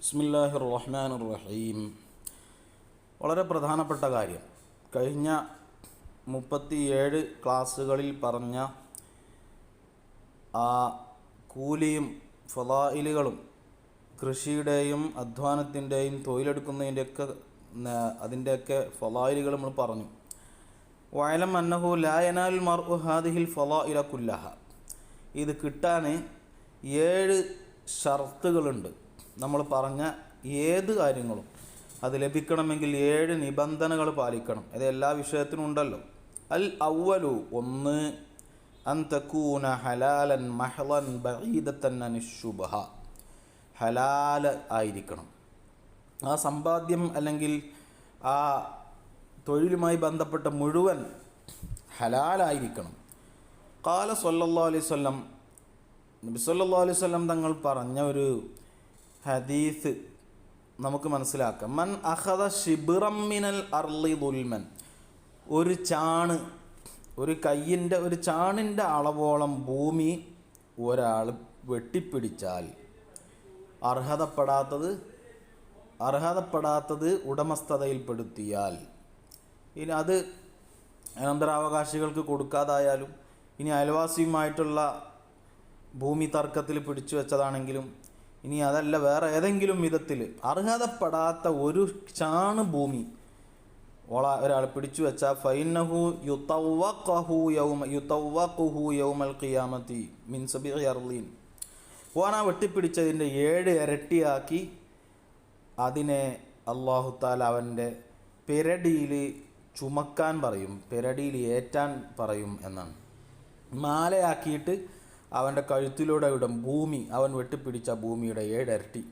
ബിസ്മില്ലാഹി റഹ്മാൻ റഹീം വളരെ പ്രധാനപ്പെട്ട കാര്യം. കഴിഞ്ഞ മുപ്പത്തിയേഴ് ക്ലാസ്സുകളിൽ പറഞ്ഞ ആ കൂലിയും ഫലായിലുകളും കൃഷിയുടെയും അധ്വാനത്തിന്റെയും തൊഴിലെടുക്കുന്നതിന്റെയൊക്കെ അതിന്റെയൊക്കെ ഫലായിലുകൾ നമ്മൾ പറഞ്ഞു. വയലം അന്നഹു ലായനാൽ മർ ഹാദിഹിൽ ഫലായില കുല്ലഹ ഇത് കിട്ടാൻ ഏഴ് ഷർത്തുകളുണ്ട്. നമ്മൾ പറഞ്ഞ ഏത് കാര്യങ്ങളും. അത് ലഭിക്കണമെങ്കിൽ ഏഴ് നിബന്ധനകൾ പാലിക്കണം. അത് എല്ലാ വിഷയത്തിനും ഉണ്ടല്ലോ. അൽ അവലു ഒന്ന് അന്തക്കൂന ഹലാലൻ മഹ്ലൻ ബഹീദത്തൻ അനുശുഭ ഹലാൽ ആയിരിക്കണം. ആ സമ്പാദ്യം അല്ലെങ്കിൽ ആ തൊഴിലുമായി ബന്ധപ്പെട്ട മുഴുവൻ ഹലാലായിരിക്കണം. കാല സൊല്ലാ അലൈഹി വസല്ലം നബി സല്ലല്ലാഹു അലൈഹി തങ്ങൾ പറഞ്ഞ ഒരു ഹദീസ് നമുക്ക് മനസ്സിലാക്കാം. മൻ അഹദ ഷിബിറമ്മിനൽ അർലി ദുൽമൻ. ഒരു ചാണ് ഒരു കയ്യിന്റെ ഒരു ചാണിന്റെ അളവോളം ഭൂമി ഒരാൾ വെട്ടിപ്പിടിച്ചാൽ അർഹതപ്പെടാത്തത് അർഹതപ്പെടാത്തത് ഉടമസ്ഥതയിൽപ്പെടുത്തിയാൽ ഇനി അത് അനന്തരാവകാശികൾക്ക് കൊടുക്കാതായാലും ഇനി അയൽവാസിയുമായിട്ടുള്ള ഭൂമി തർക്കത്തിൽ പിടിച്ചു വെച്ചതാണെങ്കിലും ഇനി അതല്ല വേറെ ഏതെങ്കിലും വിധത്തിൽ അർഹതപ്പെടാത്ത ഒരു ചാണ് ഭൂമി. ഓള ഒരാൾ പിടിച്ചു വെച്ച ഫൈനഹു യുതവഖഹു യൗമ യുത്തവഹു യൗമൽ ഖിയാമത്തി മിൻസബി അർലീൻ ഓന വെട്ടിപ്പിടിച്ചതിന്റെ ഏഴ് ഇരട്ടിയാക്കി അതിനെ അള്ളാഹുത്താൽ അവന്റെ പെരടിയിൽ ചുമക്കാൻ പറയും പെരടിയിൽ ഏറ്റാൻ പറയും എന്നാണ്. മാലയാക്കിയിട്ട് അവന്റെ കഴുത്തിലൂടെ ഇടും ഭൂമി അവൻ വെട്ടിപ്പിടിച്ച ഭൂമിയുടെ ഏഴരട്ടി.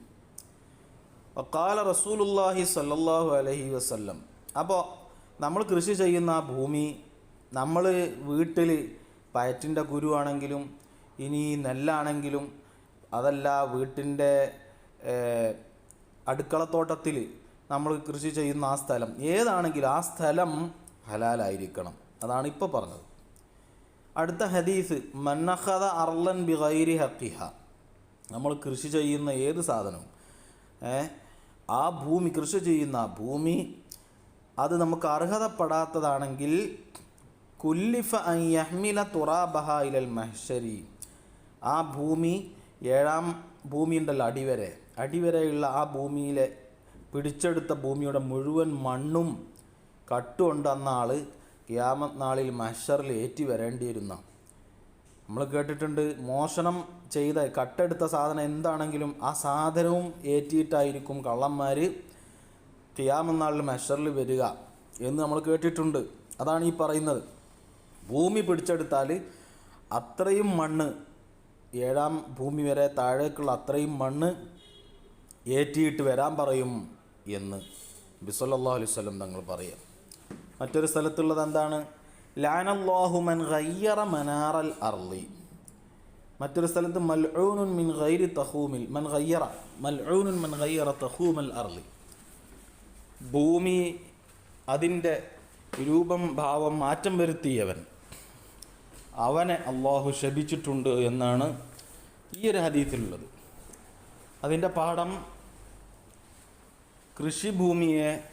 കാല റസൂലുല്ലാഹി സല്ലാഹു അലഹി വസ്ല്ലം. അപ്പോൾ നമ്മൾ കൃഷി ചെയ്യുന്ന ഭൂമി നമ്മൾ വീട്ടിൽ പയറ്റിന്റെ കുരുവാണെങ്കിലും ഇനി നെല്ലാണെങ്കിലും അതല്ല വീട്ടിന്റെ അടുക്കളത്തോട്ടത്തിൽ നമ്മൾ കൃഷി ചെയ്യുന്ന ആ സ്ഥലം. ഏതാണെങ്കിലും ആ സ്ഥലം ഹലാലായിരിക്കണം. അതാണ് ഇപ്പോൾ പറഞ്ഞത്. അടുത്ത ഹദീസ് മന്നഹദ അർലൻ ബിഗൈരി ഹക്കിഹ നമ്മൾ കൃഷി ചെയ്യുന്ന ഏത് സാധനവും ആ ഭൂമി കൃഷി ചെയ്യുന്ന ഭൂമി അത് നമുക്ക് അർഹതപ്പെടാത്തതാണെങ്കിൽ കുല്ലിഫ അഹ്മില തുറാബഹ ഇലൽ മഹ്ഷരി ആ ഭൂമി ഏഴാം ഭൂമി ഉണ്ടല്ലോ അടിവരെ. അടിവരെയുള്ള ആ ഭൂമിയിലെ പിടിച്ചെടുത്ത ഭൂമിയുടെ മുഴുവൻ മണ്ണും കട്ടുകൊണ്ട് അന്ന ആൾ ക്യാമത്ത് നാളിൽ മഷറിൽ ഏറ്റി വരേണ്ടിയിരുന്ന നമ്മൾ കേട്ടിട്ടുണ്ട് മോഷണം ചെയ്ത കട്ടെടുത്ത സാധനം എന്താണെങ്കിലും ആ സാധനവും ഏറ്റിയിട്ടായിരിക്കും കള്ളന്മാർ ക്യാമെന്നാളിൽ മെഷറിൽ വരിക എന്ന് നമ്മൾ കേട്ടിട്ടുണ്ട്. അതാണ് ഈ പറയുന്നത്. ഭൂമി പിടിച്ചെടുത്താൽ അത്രയും മണ്ണ് ഏഴാം ഭൂമി വരെ താഴേക്കുള്ള അത്രയും മണ്ണ് ഏറ്റിയിട്ട് വരാൻ പറയും. എന്ന് ബിസല്ലാ അലൈഹി സ്വലം തങ്ങൾ പറയാം. മറ്റൊരു സ്ഥലത്തുള്ളത് എന്താണ്? ലാനല്ലാഹുമൻ ഖയ്യറ മനാറൽ അർലി മറ്റൊരു സ്ഥലത്ത് മൽഊനുൻ മിൻ ഗൈരി തഹൂമിൽ മൻ ഖയ്യറ മൽഊനുൻ മൻ ഖയ്യറ തഹൂമൽ അർലി ഭൂമി അതിന്റെ രൂപം ഭാവം മാറ്റം വരുത്തിയവൻ. അവനെ അള്ളാഹു ശപിച്ചിട്ടുണ്ട് എന്നാണ് ഈ ഒരു ഹദീത്തിലുള്ളത് അതിന്റെ പാഠം കൃഷിഭൂമിയെ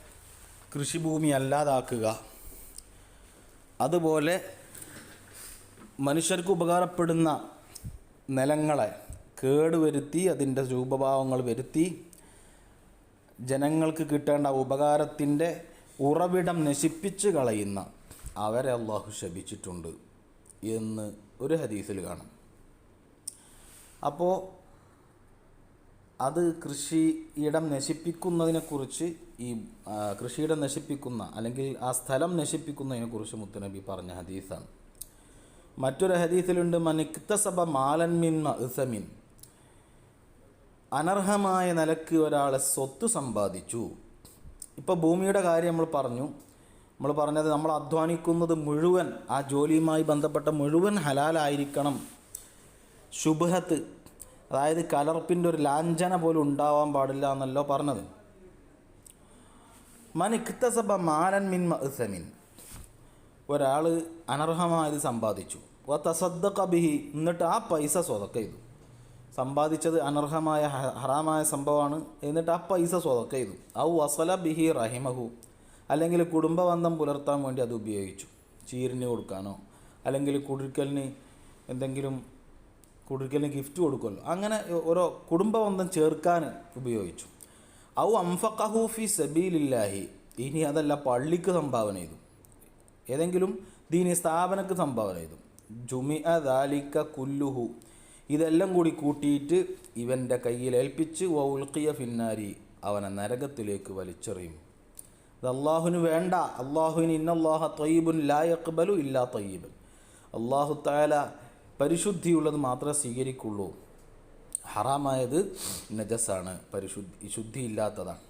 കൃഷിഭൂമി അല്ലാതാക്കുക. അതുപോലെ മനുഷ്യർക്ക് ഉപകാരപ്പെടുന്ന നിലങ്ങളെ കേടുവരുത്തി അതിന്റെ രൂപഭാവങ്ങൾ വരുത്തി ജനങ്ങൾക്ക് കിട്ടേണ്ട ഉപകാരത്തിന്റെ ഉറവിടം നശിപ്പിച്ച് കളയുന്ന അവരെ അള്ളാഹു ശപിച്ചിട്ടുണ്ട് എന്ന് ഒരു ഹദീസിൽ കാണാം. അപ്പോൾ അത് കൃഷിയിടം നശിപ്പിക്കുന്നതിനെക്കുറിച്ച് ഈ കൃഷിയിടം നശിപ്പിക്കുന്ന അല്ലെങ്കിൽ ആ സ്ഥലം നശിപ്പിക്കുന്നതിനെക്കുറിച്ച് മുത്തുനബി പറഞ്ഞ ഹദീസാണ്. മറ്റൊരു ഹദീസിലുണ്ട് മനിക്തസഭ മാലൻ ഇസമിൻ അനർഹമായ നിലയ്ക്ക് ഒരാളെ സ്വത്ത് സമ്പാദിച്ചു. ഇപ്പോൾ ഭൂമിയുടെ കാര്യം നമ്മൾ പറഞ്ഞു. നമ്മൾ പറഞ്ഞത് നമ്മൾ അധ്വാനിക്കുന്നത് മുഴുവൻ ആ ജോലിയുമായി ബന്ധപ്പെട്ട മുഴുവൻ ഹലാലായിരിക്കണം. ശുഭഹത്ത് അതായത് കലർപ്പിന്റെ ഒരു ലാഞ്ചന പോലും ഉണ്ടാവാൻ പാടില്ല എന്നല്ലോ പറഞ്ഞത്. മനിക്തസഭ മാലൻ മിൻ മഅ്സമിൻ. ഒരാൾ അനർഹമായത് സമ്പാദിച്ചു. വ ബിഹി. എന്നിട്ട് ആ പൈസ സ്വതക്ക ചെയ്തു. സമ്പാദിച്ചത് അനർഹമായ ഹറാമായ സംഭവമാണ്. എന്നിട്ട് ആ പൈസ സ്വതക്ക ചെയ്തു. ഔ വസല ബിഹി റഹിമഹു. അല്ലെങ്കിൽ കുടുംബബന്ധം പുലർത്താൻ വേണ്ടി അത് ഉപയോഗിച്ചു. ചീരിന് കൊടുക്കാനോ അല്ലെങ്കിൽ കുടുക്കലിന് എന്തെങ്കിലും കുടിക്കലിന് ഗിഫ്റ്റ് കൊടുക്കുമല്ലോ. അങ്ങനെ ഓരോ കുടുംബബന്ധം ചേർക്കാൻ ഉപയോഗിച്ചു. ഔ അംഫഖഹു ഫി സബീലില്ലാഹി. ഇനി അതല്ല പള്ളിക്ക് സംഭാവന ചെയ്തു. ഏതെങ്കിലും ദീനി സ്ഥാപനക്ക് സംഭാവന ചെയ്തു. ജുമി ദാലിക്ക കുല്ലുഹു. ഇതെല്ലാം കൂടി കൂട്ടിയിട്ട് ഇവന്റെ കയ്യിൽ ഏൽപ്പിച്ച് വൗൽക്കിയ ഫിന്നാരി അവനെ നരകത്തിലേക്ക് വലിച്ചെറിയും. ഇത് അള്ളാഹുവിന് വേണ്ട. അള്ളാഹുവിന് ഇന്നല്ലാഹ തയ്യബുൻ ലാ യഖ്ബലു ഇല്ലാ തയ്യബൻ. അള്ളാഹു താല പരിശുദ്ധിയുള്ളത് മാത്രമേ സ്വീകരിക്കുള്ളൂ. ഹറാമായത് നജസാണ്. പരിശുദ്ധി ശുദ്ധിയില്ലാത്തതാണ്.